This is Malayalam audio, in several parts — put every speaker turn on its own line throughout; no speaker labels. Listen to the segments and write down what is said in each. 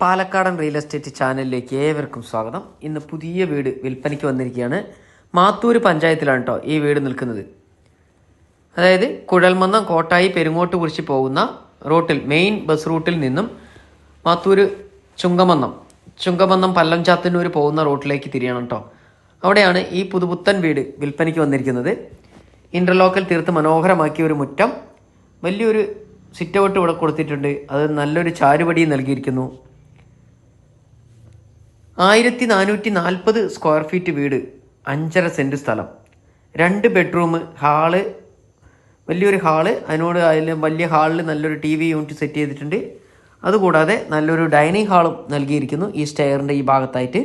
പാലക്കാടൻ റിയൽ എസ്റ്റേറ്റ് ചാനലിലേക്ക് ഏവർക്കും സ്വാഗതം. ഇന്ന് പുതിയ വീട് വിൽപ്പനയ്ക്ക് വന്നിരിക്കുകയാണ്. മാത്തൂര് പഞ്ചായത്തിലാണ് കേട്ടോ ഈ വീട് നിൽക്കുന്നത്. അതായത് കുഴൽമന്നം കോട്ടായി പെരുങ്ങോട്ട് കുറിച്ച് പോകുന്ന റൂട്ടിൽ മെയിൻ ബസ് റൂട്ടിൽ നിന്നും മാത്തൂര് ചുങ്കമന്നം ചുങ്കമന്നം പല്ലംചാത്തന്നൂർ പോകുന്ന റൂട്ടിലേക്ക് തിരിയണം കേട്ടോ അവിടെയാണ് ഈ പുതുപുത്തൻ വീട് വിൽപ്പനയ്ക്ക് വന്നിരിക്കുന്നത്. ഇന്റർലോക്കൽ തീർത്ത് മനോഹരമാക്കിയ ഒരു മുറ്റം. വലിയൊരു സിറ്റ് ഔട്ട് ഇവിടെ കൊടുത്തിട്ടുണ്ട്. അത് നല്ലൊരു ചാരുപടി നൽകിയിരിക്കുന്നു. ആയിരത്തി നാനൂറ്റി നാൽപ്പത് സ്ക്വയർ ഫീറ്റ് വീട് അഞ്ചര സെന്റ് സ്ഥലം. രണ്ട് ബെഡ്റൂം ഹാൾ വലിയൊരു ഹാൾ. അതിനോട് അതിൽ വലിയ ഹാളിൽ നല്ലൊരു ടി വി യൂണിറ്റ് സെറ്റ് ചെയ്തിട്ടുണ്ട്. അതുകൂടാതെ നല്ലൊരു ഡൈനിങ് ഹാളും നൽകിയിരിക്കുന്നു ഈ സ്റ്റെയറിന്റെ ഈ ഭാഗത്തായിട്ട്.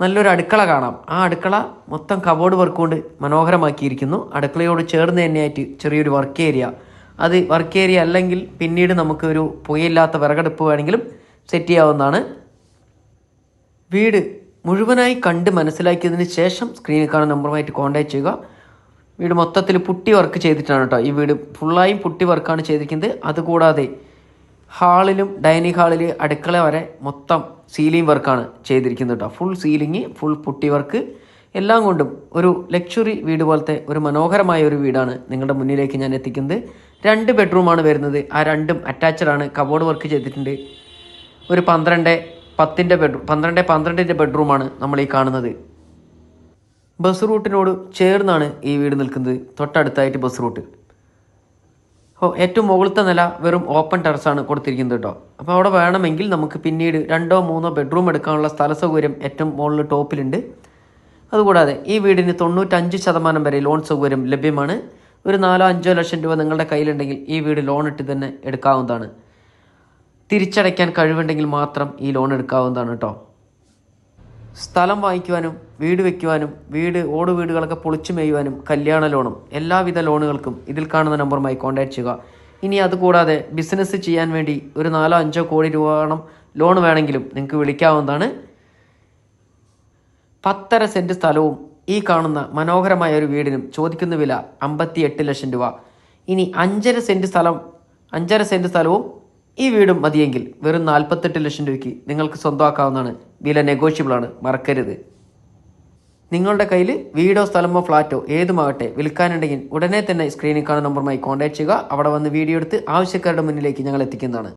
നല്ലൊരു അടുക്കള കാണാം. ആ അടുക്കള മൊത്തം കബോർഡ് വർക്ക് കൊണ്ട് മനോഹരമാക്കിയിരിക്കുന്നു. അടുക്കളയോട് ചേർന്ന് തന്നെയായിട്ട് ചെറിയൊരു വർക്ക് ഏരിയ അത് വർക്ക് ഏരിയ അല്ലെങ്കിൽ പിന്നീട് നമുക്കൊരു പുകയില്ലാത്ത വിറകടുപ്പ് വേണമെങ്കിലും സെറ്റ് ചെയ്യാവുന്നതാണ്. വീട് മുഴുവനായി കണ്ട് മനസ്സിലാക്കിയതിന് ശേഷം സ്ക്രീനിൽ കാണുന്ന നമ്പറുമായിട്ട് കോൺടാക്ട് ചെയ്യുക. വീട് മൊത്തത്തിൽ പുട്ടി വർക്ക് ചെയ്തിട്ടാണ് കേട്ടോ ഈ വീട് ഫുള്ളായും പുട്ടി വർക്കാണ് ചെയ്തിരിക്കുന്നത്. അതുകൂടാതെ ഹാളിലും ഡൈനിങ് ഹാളിൽ അടുക്കള വരെ മൊത്തം സീലിംഗ് വർക്കാണ് ചെയ്തിരിക്കുന്നത് കേട്ടോ full ceiling full putty work എല്ലാം കൊണ്ടും ഒരു ലക്ഷറി വീട് പോലത്തെ ഒരു മനോഹരമായ ഒരു വീടാണ് നിങ്ങളുടെ മുന്നിലേക്ക് ഞാൻ എത്തിക്കുന്നത്. രണ്ട് ബെഡ്റൂമാണ് വരുന്നത്. ആ രണ്ടും അറ്റാച്ചഡ് ആണ്. കബോർഡ് വർക്ക് ചെയ്തിട്ടുണ്ട്. ഒരു പന്ത്രണ്ട് പത്തിന്റെ ബെഡ്റൂം പന്ത്രണ്ട് പന്ത്രണ്ടിന്റെ ബെഡ്റൂമാണ് നമ്മൾ ഈ കാണുന്നത്. ബസ് റൂട്ടിനോട് ചേർന്നാണ് ഈ വീട് നിൽക്കുന്നത്. തൊട്ടടുത്തായിട്ട് ബസ് റൂട്ട് അപ്പോൾ ഏറ്റവും മുകളിലത്തെ നില വെറും ഓപ്പൺ ടെറസാണ് കൊടുത്തിരിക്കുന്നത് കേട്ടോ. അപ്പോൾ അവിടെ വേണമെങ്കിൽ നമുക്ക് പിന്നീട് രണ്ടോ മൂന്നോ ബെഡ്റൂം എടുക്കാനുള്ള സ്ഥല സൗകര്യം ഏറ്റവും മുകളിൽ ടോപ്പിലുണ്ട്. അതുകൂടാതെ ഈ വീടിന് തൊണ്ണൂറ്റഞ്ച് ശതമാനം വരെ ലോൺ സൗകര്യം ലഭ്യമാണ്. ഒരു നാലോ അഞ്ചോ ലക്ഷം രൂപ നിങ്ങളുടെ കയ്യിലുണ്ടെങ്കിൽ ഈ വീട് ലോൺ ഇട്ട് തന്നെ എടുക്കാവുന്നതാണ്. തിരിച്ചടയ്ക്കാൻ കഴിവുണ്ടെങ്കിൽ മാത്രം ഈ ലോൺ എടുക്കാവുന്നതാണ് കേട്ടോ സ്ഥലം വാങ്ങിക്കുവാനും വീട് വെക്കുവാനും വീട് ഓട് വീടുകളൊക്കെ പൊളിച്ചു മേയുവാനും കല്യാണ ലോണും എല്ലാവിധ ലോണുകൾക്കും ഇതിൽ കാണുന്ന നമ്പറുമായി കോൺടാക്ട് ചെയ്യുക. ഇനി അതുകൂടാതെ ബിസിനസ് ചെയ്യാൻ വേണ്ടി ഒരു നാലോ അഞ്ചോ കോടി രൂപ വേണം ലോൺ വേണമെങ്കിലും നിങ്ങൾക്ക് വിളിക്കാവുന്നതാണ്. പത്തര സെന്റ് സ്ഥലവും ഈ കാണുന്ന മനോഹരമായ ഒരു വീടിനും ചോദിക്കുന്ന വില അമ്പത്തി ലക്ഷം രൂപ. ഇനി അഞ്ചര സെന്റ് സ്ഥലം അഞ്ചര സെന്റ് സ്ഥലവും ഈ വീടും മതിയെങ്കിൽ വെറും നാൽപ്പത്തെട്ട് ലക്ഷം രൂപയ്ക്ക് നിങ്ങൾക്ക് സ്വന്തമാക്കാവുന്നതാണ്. വില നെഗോഷ്യബിളാണ് മറക്കരുത്. നിങ്ങളുടെ കയ്യിൽ വീടോ സ്ഥലമോ ഫ്ലാറ്റോ ഏതുമാകട്ടെ വിൽക്കാനുണ്ടെങ്കിൽ ഉടനെ തന്നെ സ്ക്രീനിൽ കാണുന്ന നമ്പറുമായി കോൺടാക്ട് ചെയ്യുക. അവിടെ വന്ന് വീഡിയോ എടുത്ത് ആവശ്യക്കാരുടെ മുന്നിലേക്ക് ഞങ്ങൾ എത്തിക്കുന്നതാണ്.